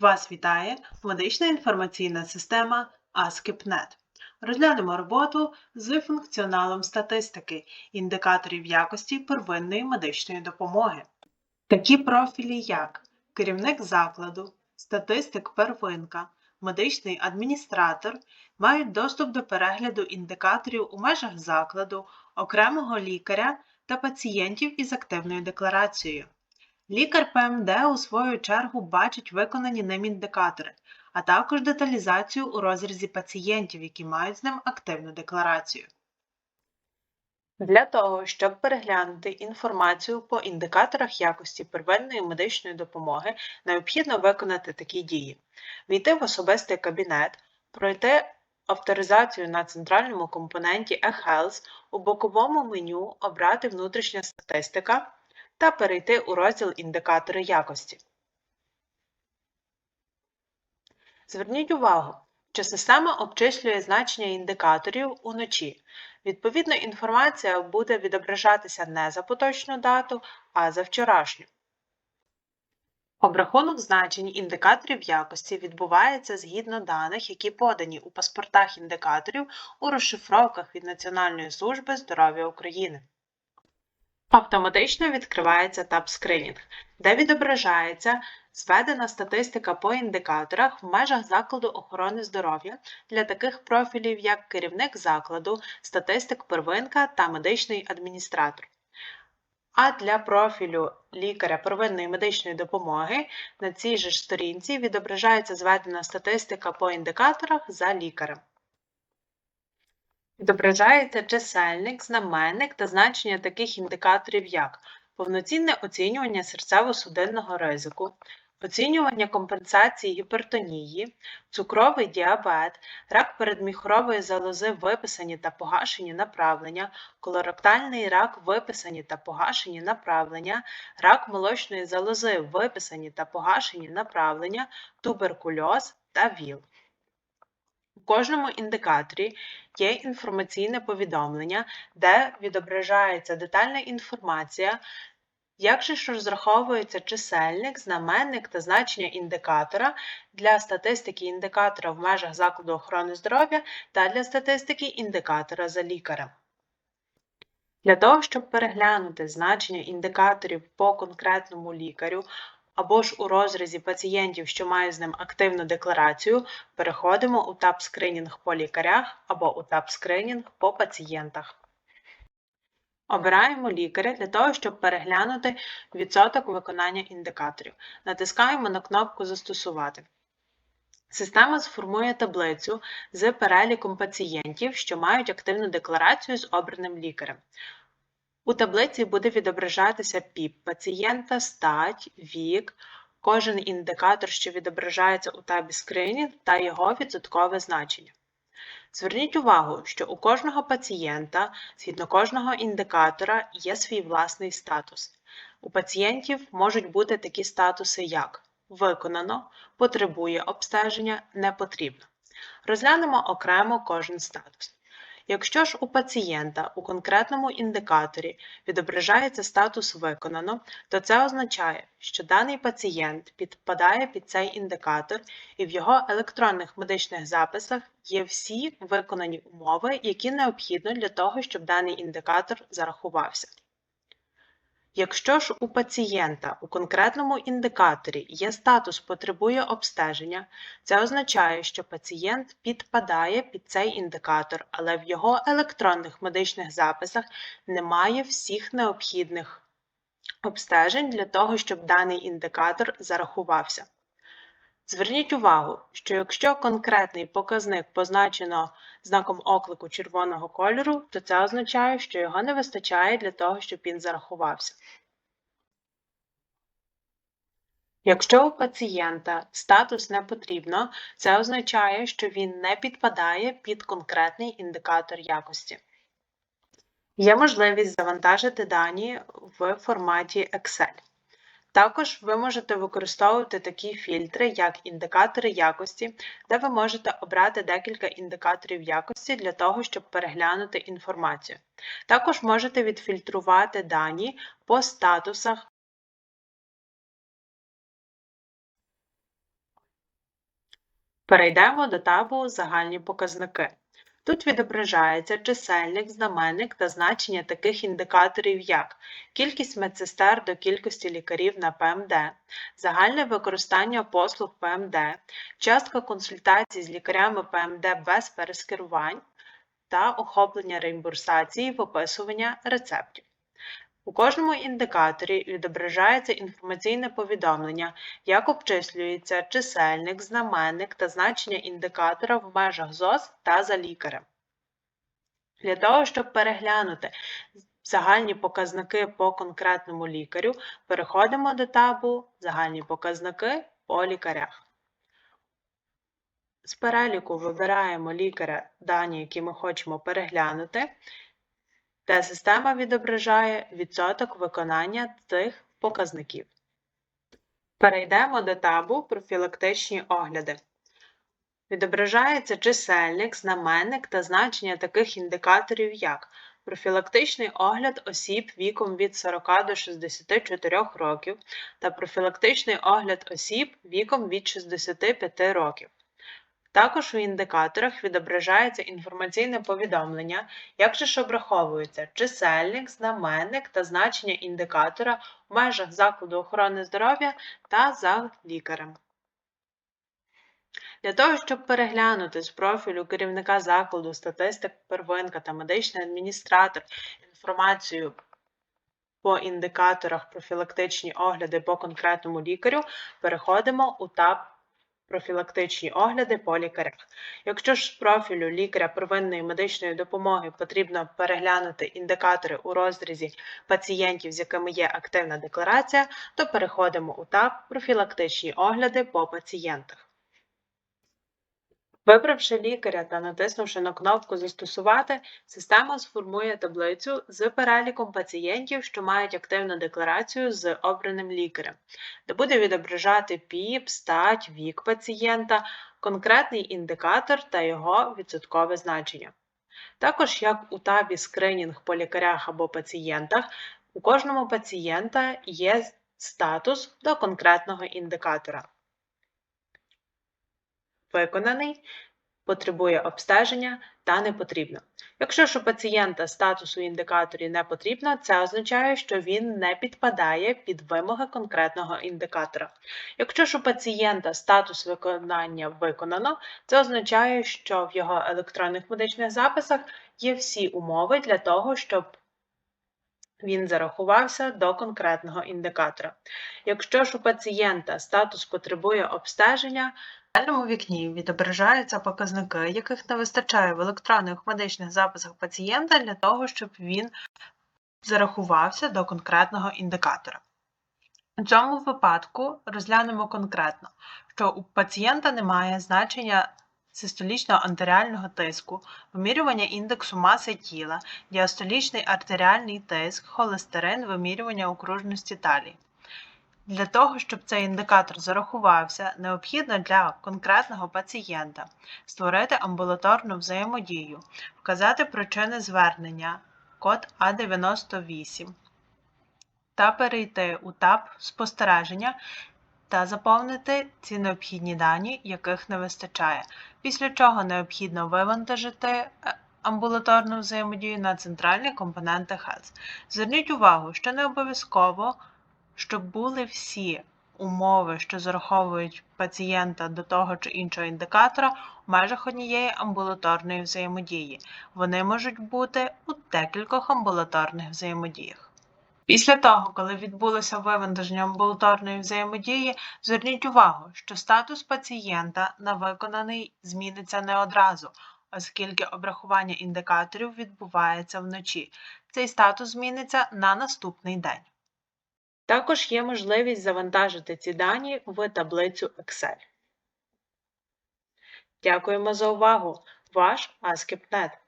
Вас вітає медична інформаційна система ASCII.NET. Розглянемо роботу з функціоналом статистики, індикаторів якості первинної медичної допомоги. Такі профілі, як керівник закладу, статистик первинка, медичний адміністратор мають доступ до перегляду індикаторів у межах закладу, окремого лікаря та пацієнтів із активною декларацією. Лікар ПМД у свою чергу бачить виконані ним індикатори, а також деталізацію у розрізі пацієнтів, які мають з ним активну декларацію. Для того, щоб переглянути інформацію по індикаторах якості первинної медичної допомоги, необхідно виконати такі дії: війти в особистий кабінет, пройти авторизацію на центральному компоненті eHealth, у боковому меню обрати внутрішня статистика та перейти у розділ Індикатори якості. Зверніть увагу, що система обчислює значення індикаторів уночі. Відповідно, інформація буде відображатися не за поточну дату, а за вчорашню. Обрахунок значень індикаторів якості відбувається згідно даних, які подані у паспортах індикаторів у розшифровках від Національної служби здоров'я України. Автоматично відкривається таб Скринінг, де відображається зведена статистика по індикаторах в межах закладу охорони здоров'я для таких профілів, як керівник закладу, статистик первинка та медичний адміністратор. А для профілю лікаря первинної медичної допомоги на цій же сторінці відображається зведена статистика по індикаторах за лікарем. Відображається чисельник, знаменник та значення таких індикаторів, як повноцінне оцінювання серцево-судинного ризику, оцінювання компенсації гіпертонії, цукровий діабет, рак передміхорової залози виписані та погашені направлення, колоректальний рак виписані та погашені направлення, рак молочної залози виписані та погашені направлення, туберкульоз та ВІЛ. У кожному індикаторі є інформаційне повідомлення, де відображається детальна інформація, як же ж розраховується чисельник, знаменник та значення індикатора для статистики індикатора в межах закладу охорони здоров'я та для статистики індикатора за лікарем. Для того, щоб переглянути значення індикаторів по конкретному лікарю, або ж у розрізі пацієнтів, що мають з ним активну декларацію, переходимо у таб скринінг по лікарях або у таб скринінг по пацієнтах. Обираємо лікаря для того, щоб переглянути відсоток виконання індикаторів. Натискаємо на кнопку Застосувати. Система сформує таблицю з переліком пацієнтів, що мають активну декларацію з обраним лікарем. У таблиці буде відображатися ПІП пацієнта, стать, вік, кожен індикатор, що відображається у табі скринінг та його відсоткове значення. Зверніть увагу, що у кожного пацієнта, згідно кожного індикатора, є свій власний статус. У пацієнтів можуть бути такі статуси, як виконано, потребує обстеження, не потрібно. Розглянемо окремо кожен статус. Якщо ж у пацієнта у конкретному індикаторі відображається статус виконано, то це означає, що даний пацієнт підпадає під цей індикатор і в його електронних медичних записах є всі виконані умови, які необхідно для того, щоб даний індикатор зарахувався. Якщо ж у пацієнта у конкретному індикаторі є статус потребує обстеження, це означає, що пацієнт підпадає під цей індикатор, але в його електронних медичних записах немає всіх необхідних обстежень для того, щоб даний індикатор зарахувався. Зверніть увагу, що якщо конкретний показник позначено знаком оклику червоного кольору, то це означає, що його не вистачає для того, щоб він зарахувався. Якщо у пацієнта статус не потрібно, це означає, що він не підпадає під конкретний індикатор якості. Є можливість завантажити дані в форматі Excel. Також ви можете використовувати такі фільтри, як індикатори якості, де ви можете обрати декілька індикаторів якості для того, щоб переглянути інформацію. Також можете відфільтрувати дані по статусах Перейдемо до табу Загальні показники. Тут відображається чисельник, знаменник та значення таких індикаторів, як кількість медсестер до кількості лікарів на ПМД, загальне використання послуг ПМД, частка консультацій з лікарями ПМД без перескерувань та охоплення реімбурсації описування рецептів. У кожному індикаторі відображається інформаційне повідомлення, як обчислюється чисельник, знаменник та значення індикатора в межах ЗОЗ та за лікарем. Для того, щоб переглянути загальні показники по конкретному лікарю, переходимо до табу Загальні показники по лікарях. З переліку вибираємо лікаря дані, які ми хочемо переглянути, де система відображає відсоток виконання цих показників. Перейдемо до табу Профілактичні огляди. Відображається чисельник, знаменник та значення таких індикаторів, як профілактичний огляд осіб віком від 40 до 64 років та профілактичний огляд осіб віком від 65 років. Також у індикаторах відображається інформаційне повідомлення, як же ж обраховується чисельник, знаменник та значення індикатора в межах закладу охорони здоров'я та за лікарем. Для того, щоб переглянути з профілю керівника закладу статистик, первинка та медичний адміністратор інформацію по індикаторах профілактичні огляди по конкретному лікарю, переходимо у таб профілактичні огляди по лікарях. Якщо ж профілю лікаря первинної медичної допомоги потрібно переглянути індикатори у розрізі пацієнтів, з якими є активна декларація, то переходимо у таб профілактичні огляди по пацієнтах. Вибравши лікаря та натиснувши на кнопку Застосувати, система сформує таблицю з переліком пацієнтів, що мають активну декларацію з обраним лікарем, де буде відображати ПІП, стать, вік пацієнта, конкретний індикатор та його відсоткове значення. Також, як у табі Скринінг по лікарях або пацієнтах, у кожному пацієнта є статус до конкретного індикатора виконаний, потребує обстеження та не потрібно. Якщо ж у пацієнта статус у індикаторі не потрібно, це означає, що він не підпадає під вимоги конкретного індикатора. Якщо ж у пацієнта статус виконання виконано, це означає, що в його електронних медичних записах є всі умови для того, щоб він зарахувався до конкретного індикатора. Якщо ж у пацієнта статус потребує обстеження, в дальному вікні відображаються показники, яких не вистачає в електронних медичних записах пацієнта для того, щоб він зарахувався до конкретного індикатора. У цьому випадку розглянемо конкретно, що у пацієнта немає значення систолічного артеріального тиску, вимірювання індексу маси тіла, діастолічний артеріальний тиск, холестерин, вимірювання окружності талії. Для того, щоб цей індикатор зарахувався, необхідно для конкретного пацієнта створити амбулаторну взаємодію, вказати причини звернення код А98 та перейти у таб спостереження та заповнити ці необхідні дані, яких не вистачає, після чого необхідно вивантажити е, амбулаторну взаємодію на центральні компоненти Health. Зверніть увагу, що не обов'язково щоб були всі умови, що зараховують пацієнта до того чи іншого індикатора в межах однієї амбулаторної взаємодії. Вони можуть бути у декількох амбулаторних взаємодіях. Після того, коли відбулося вивантаження амбулаторної взаємодії, зверніть увагу, що статус пацієнта на виконаний зміниться не одразу, оскільки обрахування індикаторів відбувається вночі. Цей статус зміниться на наступний день. Також є можливість завантажити ці дані в таблицю Excel. Дякуємо за увагу! Ваш Аскіпнет.